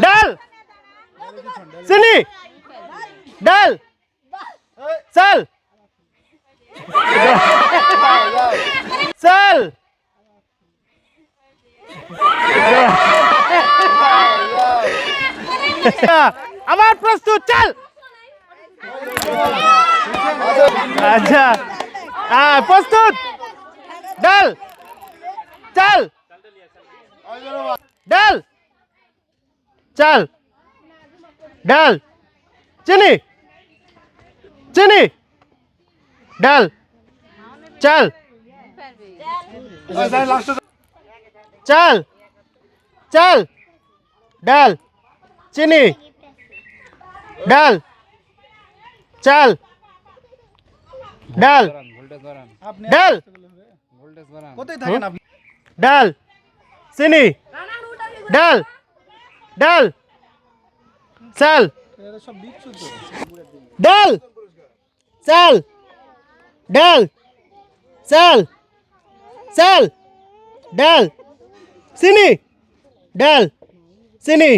ডাল। চিনি। ডাল। চাল। চাল। আবার প্রস্তুত চাল। আচ্ছা। হ্যাঁ প্রস্তুত। ডাল। চাল। ডাল। চাল। ডাল। চিনি। চিনি। ডাল। চাল। চাল। চাল। ডাল। চিনি। ডাল। চাল। ডাল। ডাল। কোথায় থাকেন আপনি ডাল। চিনি। ডাল। ডাল। চাল ডাল। চাল ডাল। চাল চাল ডাল। চিনি ডাল। চিনি